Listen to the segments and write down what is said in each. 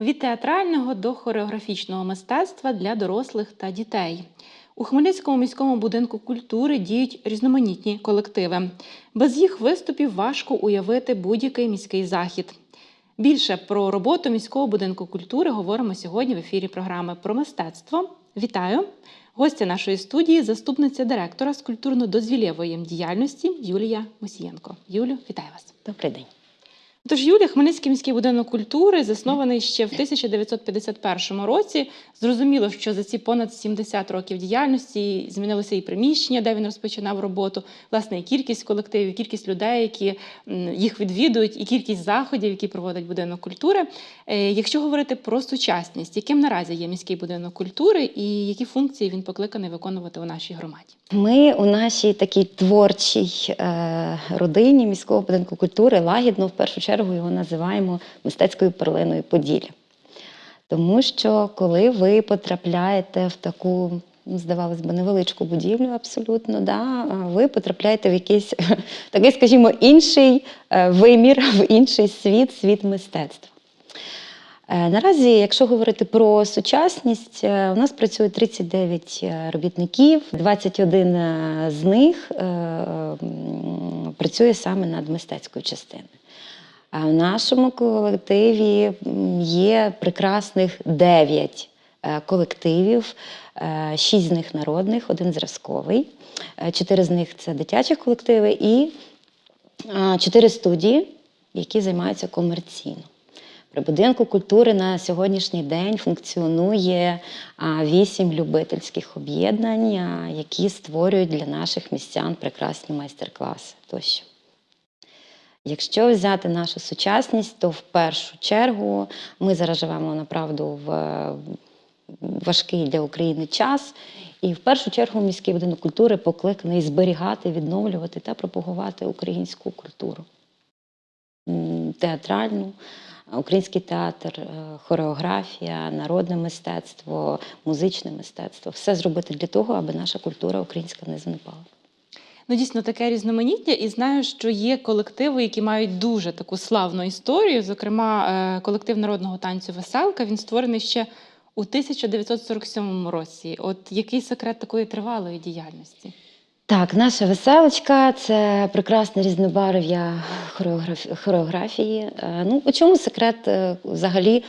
Від театрального до хореографічного мистецтва для дорослих та дітей. У Хмельницькому міському будинку культури діють різноманітні колективи. Без їх виступів важко уявити будь-який міський захід. Більше про роботу міського будинку культури говоримо сьогодні в ефірі програми про мистецтво. Вітаю! Гостя нашої студії, заступниця директора з культурно-дозвілєвої діяльності Юлія Мосієнко. Юлю, вітаю вас! Добрий день. Тож Юлія, Хмельницький міський будинок культури, заснований ще в 1951 році. Зрозуміло, що за ці понад 70 років діяльності змінилося і приміщення, де він розпочинав роботу, власне, і кількість колективів, кількість людей, які їх відвідують, і кількість заходів, які проводить будинок культури. Е, Якщо говорити про сучасність, яким наразі є міський будинок культури і які функції він покликаний виконувати у нашій громаді? Ми у нашій такій творчій е, родині міського будинку культури лагідно в першу чергу його називаємо мистецькою перлиною Поділля. Тому що коли ви потрапляєте в таку, ну, здавалось би, невеличку будівлю, абсолютно, да, ви потрапляєте в якийсь такий, скажімо, інший е, вимір, в інший світ, світ мистецтва. Е, Наразі, якщо говорити про сучасність, е, у нас працює 39 робітників, 21 е, з них працює саме над мистецькою частиною. А в нашому колективі є прекрасних 9 е, колективів, 6 з них народних, один зразковий, 4 з них це дитячі колективи і 4 студії, які займаються комерційно. При будинку культури на сьогоднішній день функціонує вісім любительських об'єднань, які створюють для наших містян прекрасні майстер-класи тощо. Якщо взяти нашу сучасність, то в першу чергу ми зараз живемо направду в важкий для України час. І в першу чергу міський будинок культури покликаний зберігати, відновлювати та пропагувати українську культуру театральну, український театр, е, хореографія, народне мистецтво, музичне мистецтво все зробити для того, аби наша культура українська не занепала. Ну, дійсно, таке різноманіття, і знаю, що є колективи, які мають дуже таку славну історію. Зокрема, е, колектив народного танцю Веселка він створений ще у 1947 році. От який секрет такої тривалої діяльності? Так, наша веселочка це прекрасне різнобарв'я хореографії. Е, Ну, у чому секрет е, взагалі?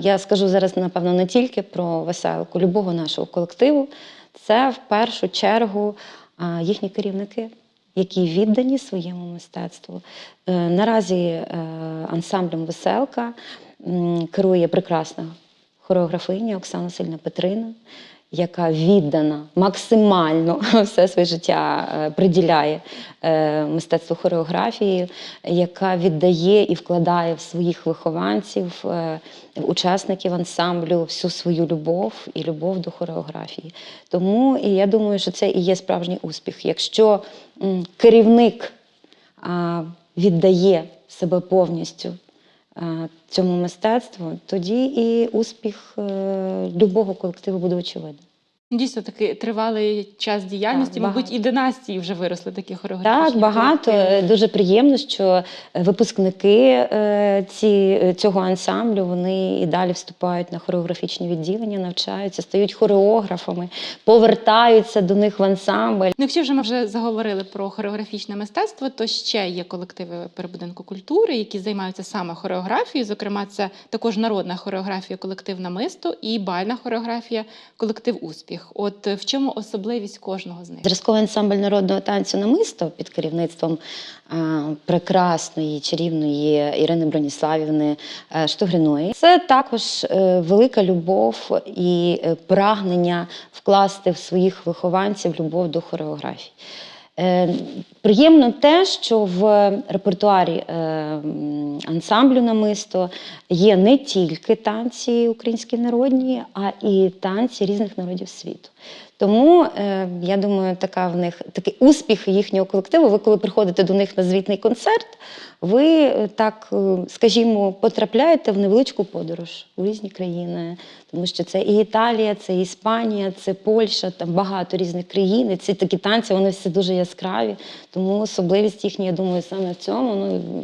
Я скажу зараз, напевно, не тільки про веселку, любого нашого колективу. Це в першу чергу їхні керівники, які віддані своєму мистецтву. Е, Наразі е, ансамблем Веселка керує прекрасна хореографиня Оксана Сильна Петрина, яка віддана максимально все своє життя е, приділяє е, мистецтву хореографії, яка віддає і вкладає в своїх вихованців, е, в учасників ансамблю всю свою любов і любов до хореографії. Тому і я думаю, що це і є справжній успіх. Якщо керівник віддає себе повністю цьому мистецтву, тоді і успіх е, любого колективу буде очевидним. Дійсно, такий тривалий час діяльності, Так, мабуть, багато. і династії вже виросли такі хореографічні. Так, багато. колективи. Дуже приємно, що випускники е, ці, цього ансамблю вони і далі вступають на хореографічні відділення, навчаються, стають хореографами, повертаються до них в ансамбль. Ну, якщо вже ми вже заговорили про хореографічне мистецтво, то ще є колективи при будинку культури, які займаються саме хореографією. Зокрема, це також народна хореографія, колектив намисто і бальна хореографія, колектив успіх. От е, в чому особливість кожного з них? Зразковий ансамбль народного танцю намисто під керівництвом прекрасної чарівної Ірини Броніславівни е, Штугриної. Це також е, велика любов і прагнення вкласти в своїх вихованців любов до хореографії. Е, Приємно те, що в репертуарі е, ансамблю намисто є не тільки танці українські народні, а і танці різних народів світу. Тому е, я думаю, така в них такий успіх їхнього колективу. Ви коли приходите до них на звітний концерт, ви е, так, е, скажімо, потрапляєте в невеличку подорож у різні країни, тому що це і Італія, це і Іспанія, це Польща, там багато різних країн. Ці такі танці вони всі дуже яскраві. Тому особливість їхня, я думаю, саме в цьому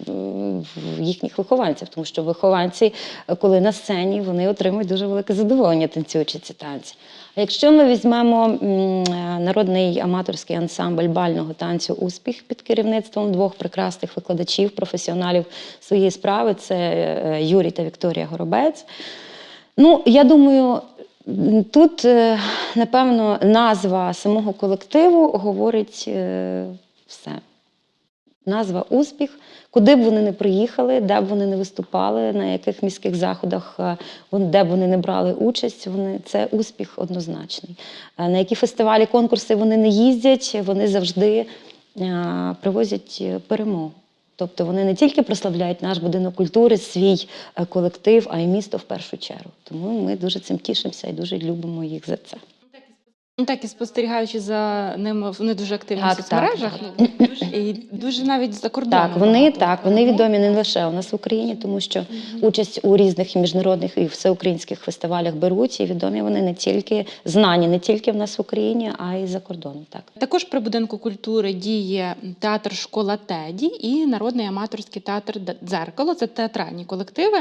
ну, в їхніх вихованців, тому що вихованці, коли на сцені, вони отримують дуже велике задоволення, танцюючи ці танці. Якщо ми візьмемо е, народний аматорський ансамбль бального танцю Успіх під керівництвом двох прекрасних викладачів, професіоналів своєї справи, це е, Юрій та Вікторія Горобець. Ну, я думаю, тут, е, напевно, назва самого колективу говорить все. Назва успіх, куди б вони не приїхали, де б вони не виступали, на яких міських заходах, е, де б вони не брали участь, вони це успіх однозначний. Е, На які фестивалі, конкурси вони не їздять, вони завжди е, привозять перемогу. Тобто вони не тільки прославляють наш будинок культури, свій колектив, а й місто в першу чергу. Тому ми дуже цим тішимося і дуже любимо їх за це. Ну, Так, і спостерігаючи за ними, вони дуже активні Так, в соцмережах. так, І дуже навіть за кордоном. Так, вони багато. так, вони відомі не лише у нас в Україні, тому що участь у різних і міжнародних і всеукраїнських фестивалях беруть, і відомі вони не тільки знані, не тільки в нас в Україні, а й за кордоном. Так. Також при будинку культури діє театр Школа Теді і народний аматорський театр Дзеркало. Це театральні колективи.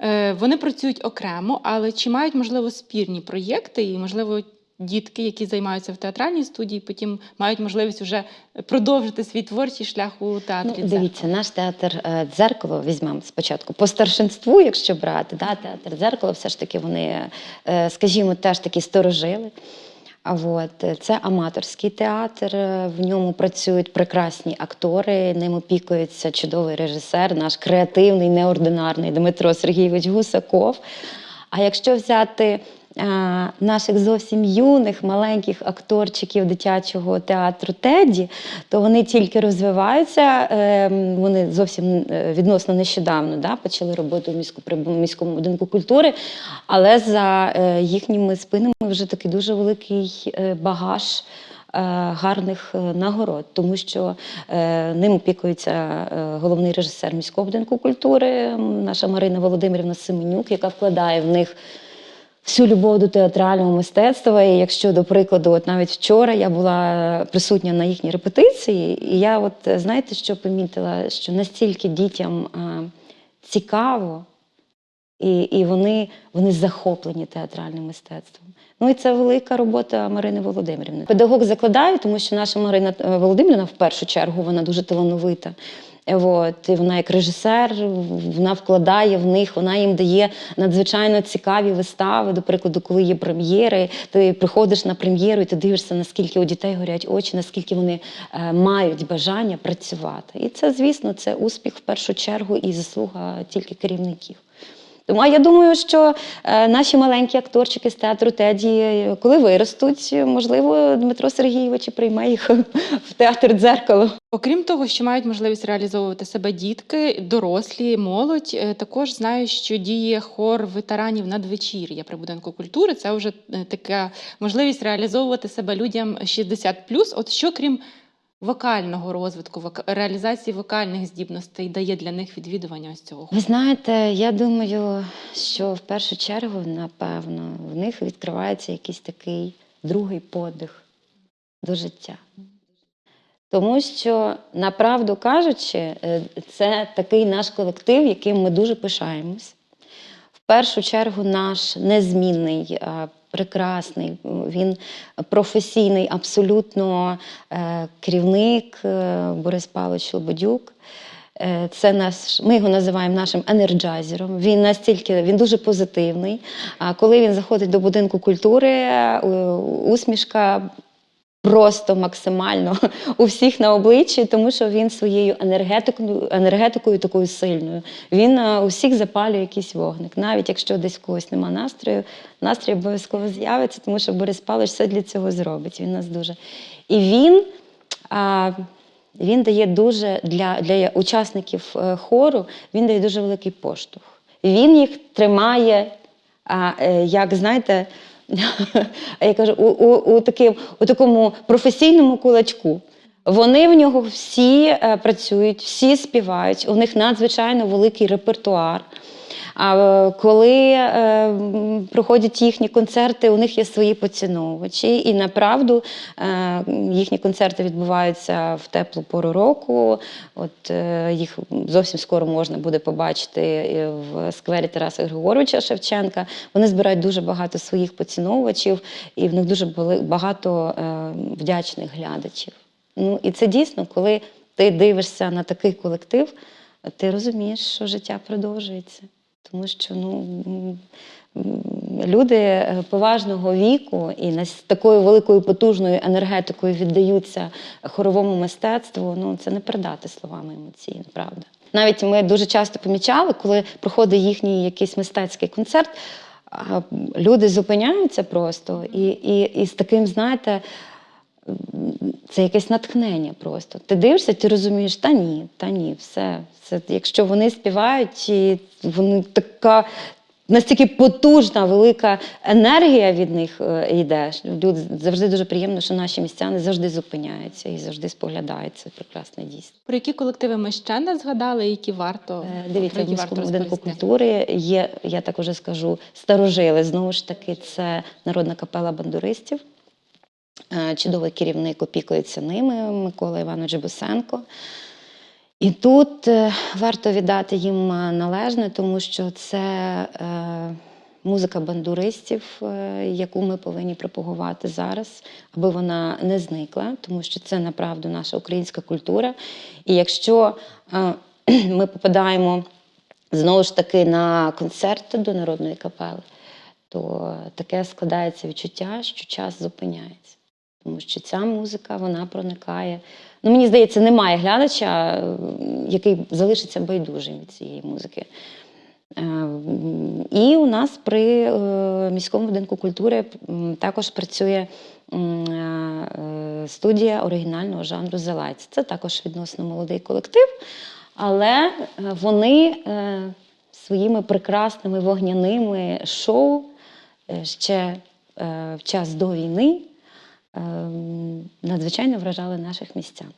Е, Вони працюють окремо, але чи мають можливо спірні проєкти і можливо. Дітки, які займаються в театральній студії, потім мають можливість вже продовжити свій творчий шлях у театрі. Ну, дивіться, наш театр е, дзеркало візьмемо спочатку. По старшинству, якщо брати, да, театр дзеркало, все ж таки вони, е, скажімо, теж такі сторожили. А от е, це аматорський театр. В ньому працюють прекрасні актори. Ним опікується чудовий режисер, наш креативний, неординарний Дмитро Сергійович Гусаков. А якщо взяти наших зовсім юних маленьких акторчиків дитячого театру Теді, то вони тільки розвиваються. е, Вони зовсім е, відносно нещодавно да, почали роботу в при міському будинку культури, але за е, їхніми спинами вже такий дуже великий е, багаж. Гарних нагород, тому що е, ним опікується головний режисер міського будинку культури, наша Марина Володимирівна Семенюк, яка вкладає в них всю любов до театрального мистецтва. І якщо, до прикладу, от навіть вчора я була присутня на їхній репетиції, і я, от е, знаєте, що помітила, що настільки дітям а, цікаво, і, і вони, вони захоплені театральним мистецтвом. Ну і це велика робота Марини Володимирівни. Педагог закладає, тому що наша Марина е, Володимирівна в першу чергу вона дуже талановита. От, і вона як режисер, вона вкладає в них, вона їм дає надзвичайно цікаві вистави. До прикладу, коли є прем'єри, ти приходиш на прем'єру і ти дивишся, наскільки у дітей горять очі, наскільки вони е, мають бажання працювати. І це, звісно, це успіх в першу чергу і заслуга тільки керівників. Тому а я думаю, що е, наші маленькі акторчики з театру Теді, е, коли виростуть, е, можливо, Дмитро Сергійович прийме їх в театр дзеркало. Окрім того, що мають можливість реалізовувати себе дітки, дорослі, молодь, також знаю, що діє хор ветеранів надвечір'я при будинку культури. Це вже така можливість реалізовувати себе людям 60 От що крім вокального розвитку, реалізації вокальних здібностей дає для них відвідування ось цього Ви знаєте, я думаю, що в першу чергу, напевно, в них відкривається якийсь такий другий подих до життя. Тому що, направду кажучи, е, це такий наш колектив, яким ми дуже пишаємось. В першу чергу наш незмінний, прекрасний, він професійний, абсолютно е, керівник е, Борис Павлович Лободюк. Е, Це наш, ми його називаємо нашим енерджайзером. Він настільки він дуже позитивний. А коли він заходить до будинку культури, усмішка просто максимально у всіх на обличчі, тому що він своєю енергетикою, енергетикою такою сильною. Він е, у всіх запалює якийсь вогник. Навіть якщо десь в когось нема настрою, настрій обов'язково з'явиться, тому що Борис Павлович все для цього зробить. Він нас дуже. І він. А, він дає дуже для, для учасників е, хору, він дає дуже великий поштовх. Він їх тримає, а, е, як знаєте, я кажу, у, у, у, таким, у такому професійному кулачку. Вони в нього всі е, працюють, всі співають. У них надзвичайно великий репертуар. А е, коли е, проходять їхні концерти, у них є свої поціновувачі, і направду е, їхні концерти відбуваються в теплу пору року. От їх зовсім скоро можна буде побачити в сквері Тараса Григоровича Шевченка. Вони збирають дуже багато своїх поціновувачів, і в них дуже багато вдячних глядачів. Ну і це дійсно, коли ти дивишся на такий колектив, ти розумієш, що життя продовжується. Тому що ну, люди е, поважного віку і с- такою великою потужною енергетикою віддаються хоровому мистецтву. Ну це не передати словами емоційно, правда. Навіть ми дуже часто помічали, коли проходить їхній якийсь мистецький концерт, люди зупиняються просто і, і, і з таким, знаєте, це якесь натхнення просто. Ти дивишся, ти розумієш, та ні, та ні, все. Це, якщо вони співають, і вони така настільки потужна, велика енергія від них е, йде. Люди завжди дуже приємно, що наші містяни завжди зупиняються і завжди споглядають це прекрасне дійство. Про які колективи ми ще не згадали, які варто Е, Дивіться, в міському будинку культури є, я так уже скажу, старожили. Знову ж таки, це народна капела бандуристів. Е, Чудовий керівник опікується ними Микола Іванович Бусенко. І тут е, варто віддати їм е, належне, тому що це музика бандуристів, яку ми повинні пропагувати зараз, аби вона не зникла, тому що це направду наша українська культура. І якщо ми попадаємо знову ж таки на концерт до народної капели, то таке складається відчуття, що час зупиняється. Тому що ця музика вона проникає. Ну, мені здається, немає глядача, який залишиться байдужим від цієї музики. Е, І у нас при е, міському будинку культури також працює е, студія оригінального жанру Зелайць. Це також відносно молодий колектив, але вони своїми прекрасними вогняними шоу ще в час до війни надзвичайно вражали наших містян.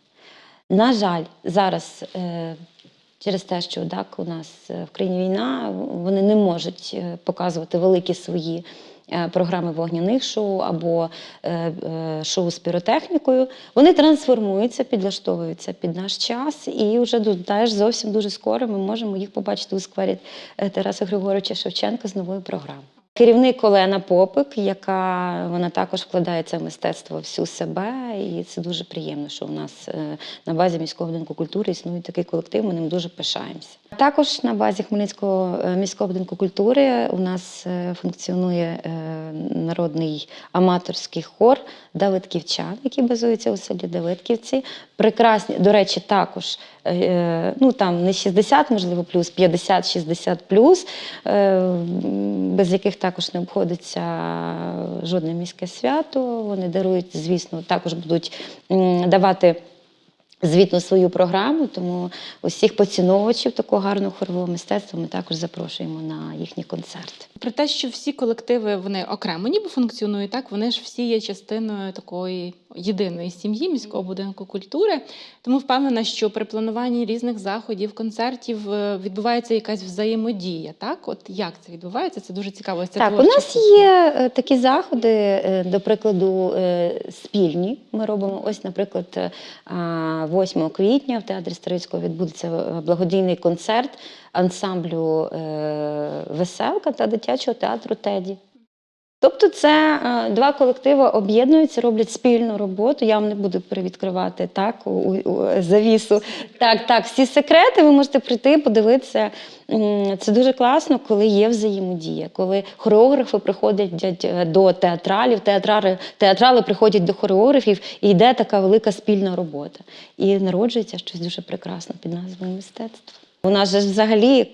На жаль, зараз е, через те, що так, у нас е, в країні війна, вони не можуть е, показувати великі свої програми вогняних шоу або шоу з піротехнікою. Вони трансформуються, підлаштовуються під наш час, і вже теж зовсім дуже скоро ми можемо їх побачити у сквері Тараса Григоровича Шевченка з новою програмою. Керівник Олена Попик, яка вона також вкладається в мистецтво всю себе, і це дуже приємно, що у нас е, на базі міського будинку культури існує такий колектив. Ми ним дуже пишаємося. Також на базі Хмельницького е, міського будинку культури у нас е, функціонує народний аматорський хор Давидківчан, який базується у селі Давидківці. Прекрасні, до речі, також ну там не 60, можливо, плюс 50-60 плюс, без яких також не обходиться жодне міське свято. Вони дарують, звісно, також будуть давати. Звітну свою програму, тому усіх поціновувачів такого гарного хорового мистецтва ми також запрошуємо на їхній концерт. Про те, що всі колективи вони окремо ніби функціонують, так вони ж всі є частиною такої єдиної сім'ї міського будинку культури. Тому впевнена, що при плануванні різних заходів, концертів е, відбувається якась взаємодія. Так, от як це відбувається? Це дуже цікаво. Ця Так, у нас є е, такі заходи, е, до прикладу, спільні. Ми робимо ось, наприклад, е, 8 квітня в театрі Старицького відбудеться благодійний концерт ансамблю Веселка та дитячого театру Теді. Тобто, це е, два колективи об'єднуються, роблять спільну роботу. Я вам не буду перевідкривати так у, у- завісу. Так, так, всі секрети ви можете прийти, подивитися. Це дуже класно, коли є взаємодія, коли хореографи приходять е, до театралів, театрали, театрали приходять до хореографів, і йде така велика спільна робота. І народжується щось дуже прекрасне під назвою мистецтво. У нас же взагалі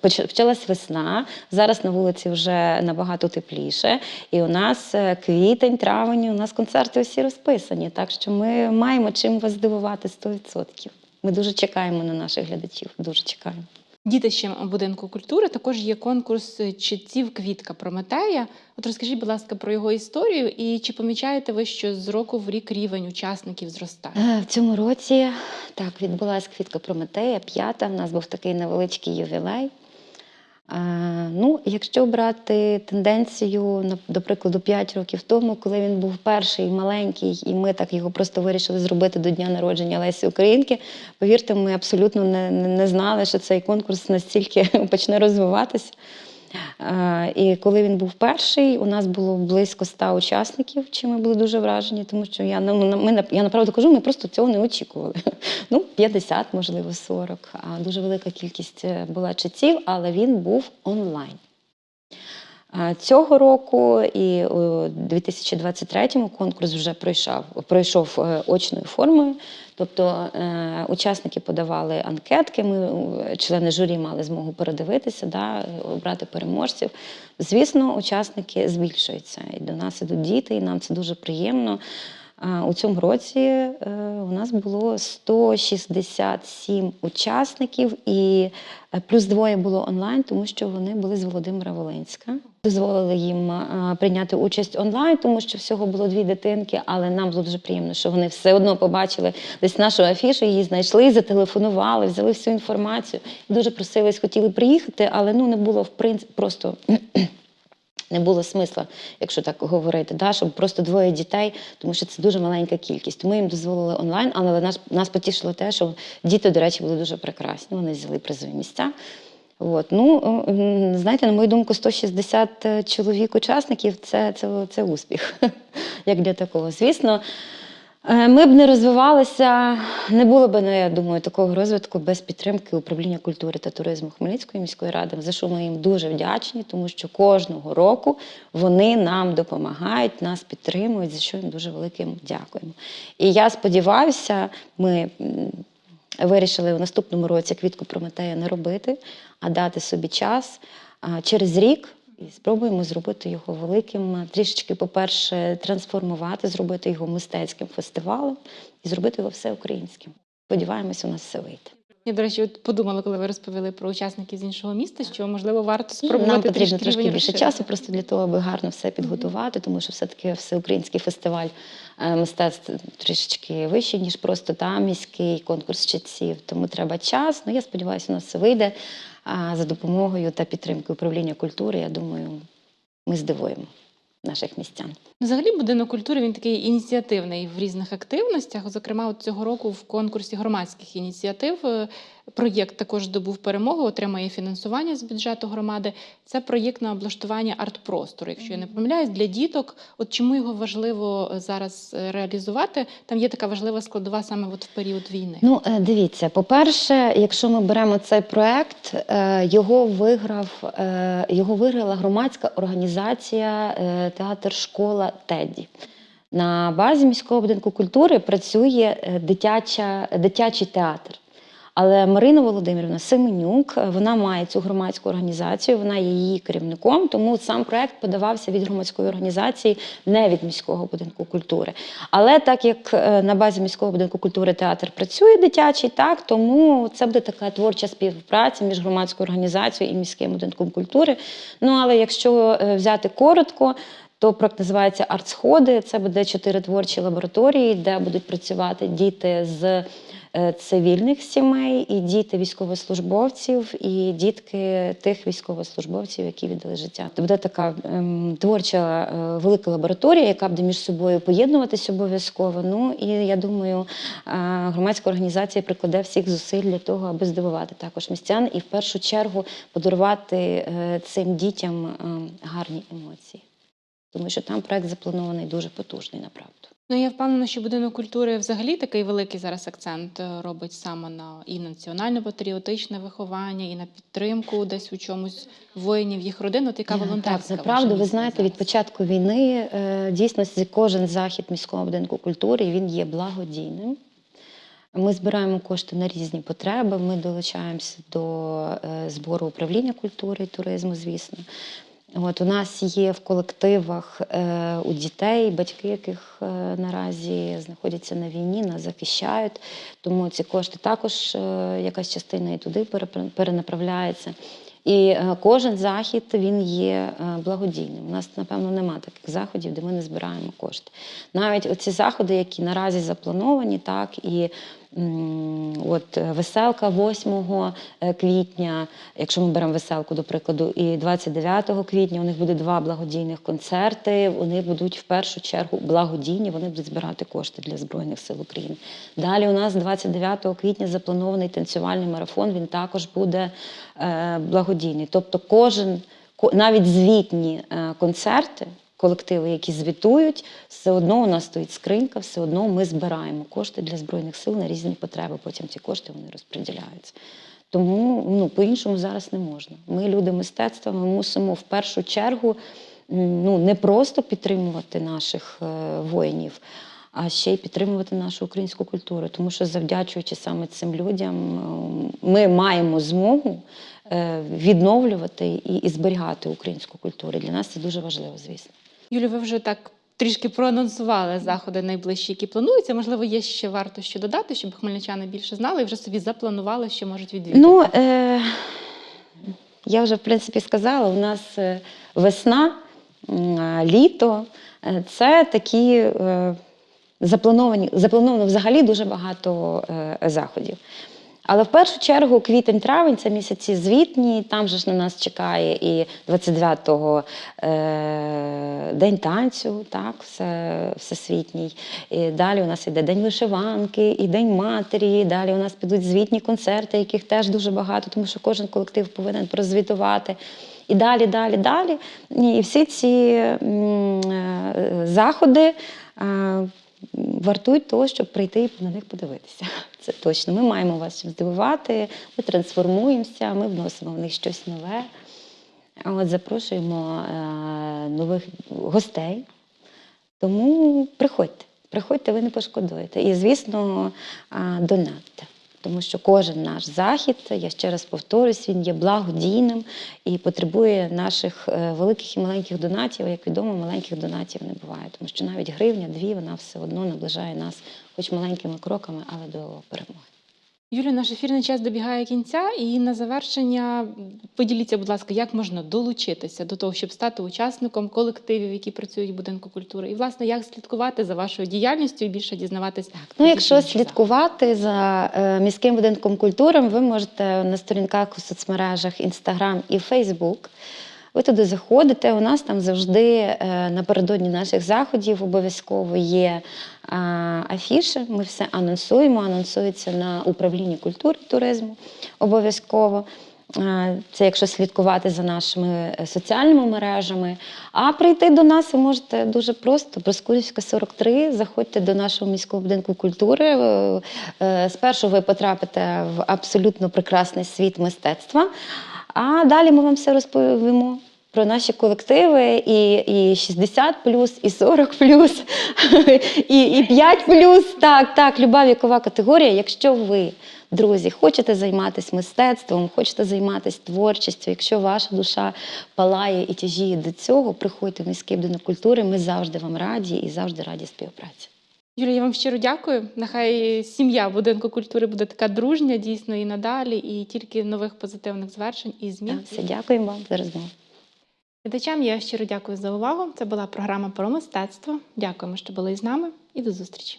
почалась весна. Зараз на вулиці вже набагато тепліше. І у нас е, квітень, травень, у нас концерти усі розписані. Так що ми маємо чим вас здивувати 100%. Ми дуже чекаємо на наших глядачів. Дуже чекаємо. Дітищем будинку культури також є конкурс читців Квітка Прометея. От розкажіть, будь ласка, про його історію і чи помічаєте ви, що з року в рік рівень учасників зростає? Е, В цьому році так відбулася квітка Прометея, п'ята. У нас був такий невеличкий ювілей. Е, Ну, якщо брати тенденцію, до прикладу, 5 років тому, коли він був перший маленький, і ми так його просто вирішили зробити до дня народження Лесі Українки, повірте, ми абсолютно не, не знали, що цей конкурс настільки почне розвиватися. Е, І коли він був перший, у нас було близько 100 учасників, чим ми були дуже вражені, тому що я ну, ми, я направду кажу, ми просто цього не очікували. Ну, 50, можливо, 40. А дуже велика кількість е, була читців, але він був онлайн. Цього року і у 2023 конкурс вже пройшов, пройшов е, очною формою. Тобто е, учасники подавали анкетки, ми, е, члени журі, мали змогу передивитися, да, обрати переможців. Звісно, учасники збільшуються. І до нас ідуть діти, і нам це дуже приємно. У цьому році е, у нас було 167 учасників, і е, плюс двоє було онлайн, тому що вони були з Володимира Волинська. Дозволили їм е, прийняти участь онлайн, тому що всього було дві дитинки, але нам було дуже приємно, що вони все одно побачили десь нашу афішу, її знайшли, зателефонували, взяли всю інформацію. Дуже просились, хотіли приїхати, але ну не було в принципі просто. Не було смисла, якщо так говорити, да, щоб просто двоє дітей, тому що це дуже маленька кількість. Тому їм дозволили онлайн, але нас, нас потішило те, що діти, до речі, були дуже прекрасні. Вони взяли призові місця. От. Ну, знаєте, на мою думку, 160 чоловік учасників це, це, це успіх, як для такого. Звісно, е, ми б не розвивалися, не було б, ну, я думаю, такого розвитку без підтримки управління культури та туризму Хмельницької міської ради, за що ми їм дуже вдячні, тому що кожного року вони нам допомагають, нас підтримують, за що їм дуже великим дякуємо. І я сподіваюся, ми вирішили в наступному році квітку Прометея не робити, а дати собі час через рік. І спробуємо зробити його великим, трішечки, по-перше, трансформувати, зробити його мистецьким фестивалем і зробити його всеукраїнським. Сподіваємось, у нас все вийде. Я, до речі, от подумала, коли ви розповіли про учасників з іншого міста, що можливо варто Ну, спробувати Нам потрібно трішки трошки більше часу, просто для того, аби гарно все підготувати, тому що все-таки всеукраїнський фестиваль е, мистецтв трішечки вищий, ніж просто там міський конкурс читців. Тому треба час. Ну я сподіваюся, у нас все вийде. А за допомогою та підтримкою управління культури, я думаю, ми здивуємо наших містян. Взагалі, будинок культури він такий ініціативний в різних активностях. Зокрема, от цього року в конкурсі громадських ініціатив е, проєкт також здобув перемогу, отримає фінансування з бюджету громади. Це проєкт на облаштування арт-простору. Якщо я не помиляюсь, для діток. От чому його важливо е, зараз е, реалізувати? Там є така важлива складова саме от в період війни. Ну, е, дивіться, по-перше, якщо ми беремо цей проект, його виграв, його виграла громадська організація театр школа Тедді. На базі міського будинку культури працює дитяча, дитячий театр. Але Марина Володимирівна Семенюк, е, вона має цю громадську організацію, вона є її керівником, тому сам проект подавався від громадської організації, не від міського будинку культури. Але так як е, на базі міського будинку культури театр працює дитячий, так тому це буде така творча співпраця між громадською організацією і міським будинком культури. Ну але якщо е, взяти коротко. То проект називається Артсходи. Це буде чотири творчі лабораторії, де будуть працювати діти з цивільних сімей, і діти військовослужбовців, і дітки тих військовослужбовців, які віддали життя. Це буде така ем, творча е, велика лабораторія, яка буде між собою поєднуватися обов'язково. Ну і я думаю, е, громадська організація прикладе всіх зусиль для того, аби здивувати також містян і в першу чергу подарувати е, цим дітям е, гарні емоції. Тому що там проект запланований дуже потужний, направду. Ну я впевнена, що будинок культури взагалі такий великий зараз акцент е, робить саме на і національно-патріотичне виховання, і на підтримку десь у чомусь воїнів, їх родин. От яка волонтерська Так, це правда. Ви знаєте, від початку війни е, дійсно кожен захід міського будинку культури він є благодійним. Ми збираємо кошти на різні потреби. Ми долучаємося до е, збору управління культури і туризму, звісно. От у нас є в колективах е, у дітей, батьки, яких е, наразі знаходяться на війні, нас захищають. Тому ці кошти також е, якась частина і туди перенаправляється. І е, кожен захід він є е, благодійним. У нас, напевно, нема таких заходів, де ми не збираємо кошти. Навіть оці заходи, які наразі заплановані, так і от е, веселка 8 квітня, якщо ми беремо веселку, до прикладу, і 29 квітня у них буде два благодійних концерти. Вони будуть в першу чергу благодійні, вони будуть збирати кошти для Збройних сил України. Далі у нас 29 квітня запланований танцювальний марафон. Він також буде е, благодійний. Тобто, кожен ко- навіть звітні е, концерти. Колективи, які звітують, все одно у нас стоїть скринька, все одно ми збираємо кошти для збройних сил на різні потреби. Потім ці кошти вони розподіляються. Тому ну, по-іншому зараз не можна. Ми люди мистецтва, ми мусимо в першу чергу ну, не просто підтримувати наших е, воїнів, а ще й підтримувати нашу українську культуру. Тому що, завдячуючи саме цим людям, ми маємо змогу е, відновлювати і зберігати українську культуру. Для нас це дуже важливо, звісно. Юлі, ви вже так трішки проанонсували заходи найближчі, які плануються. Можливо, є ще варто що додати, щоб хмельничани більше знали і вже собі запланували, що можуть відвідати. Ну, е, я вже в принципі сказала, у нас е, весна, літо е, це такі е, заплановані, заплановано взагалі дуже багато е, заходів. Але в першу чергу квітень-травень це місяці звітні, там же ж на нас чекає і 29-го е, день танцю, так, все, всесвітній. І далі у нас іде День вишиванки, і День матері. Далі у нас підуть звітні концерти, яких теж дуже багато, тому що кожен колектив повинен прозвітувати. І далі, далі, далі. І всі ці е, заходи. Е, вартують того, щоб прийти і на них подивитися. Це точно. Ми маємо вас чим здивувати, ми трансформуємося, ми вносимо в них щось нове. От запрошуємо е, нових гостей. Тому приходьте, приходьте, ви не пошкодуєте. І, звісно, донатте. донатьте. Тому що кожен наш захід, я ще раз повторюсь, він є благодійним і потребує наших е, великих і маленьких донатів. Як відомо, маленьких донатів не буває, тому що навіть гривня, дві, вона все одно наближає нас, хоч маленькими кроками, але до перемоги. Юлі, наш ефірний час добігає кінця, і на завершення поділіться, будь ласка, як можна долучитися до того, щоб стати учасником колективів, які працюють в будинку культури, і власне як слідкувати за вашою діяльністю і більше дізнаватися. Ну, якщо слідкувати за е, міським будинком культури, ви можете на сторінках у соцмережах Instagram і Facebook. Ви туди заходите. У нас там завжди е, напередодні наших заходів обов'язково є е, афіши. Ми все анонсуємо. Анонсується на управлінні культури туризму обов'язково. Е, Це якщо слідкувати за нашими соціальними мережами. А прийти до нас ви можете дуже просто. Проскурівська 43. Заходьте до нашого міського будинку культури. Спершу ви потрапите в абсолютно прекрасний світ мистецтва. А далі ми вам все розповімо. Про наші колективи і, і 60 і 40 і, і 5 Так, так, люба вікова категорія. Якщо ви, друзі, хочете займатися мистецтвом, хочете займатися творчістю, якщо ваша душа палає і тяжіє до цього, приходьте в міський будинок культури. Ми завжди вам раді і завжди раді співпраці. Юлія, я вам щиро дякую. Нехай сім'я будинку культури буде така дружня, дійсно і надалі, і тільки нових позитивних звершень і змін. Так, все, дякуємо вам за розмову. Глядачам я щиро дякую за увагу. Це була програма про мистецтво. Дякуємо, що були з нами, і до зустрічі.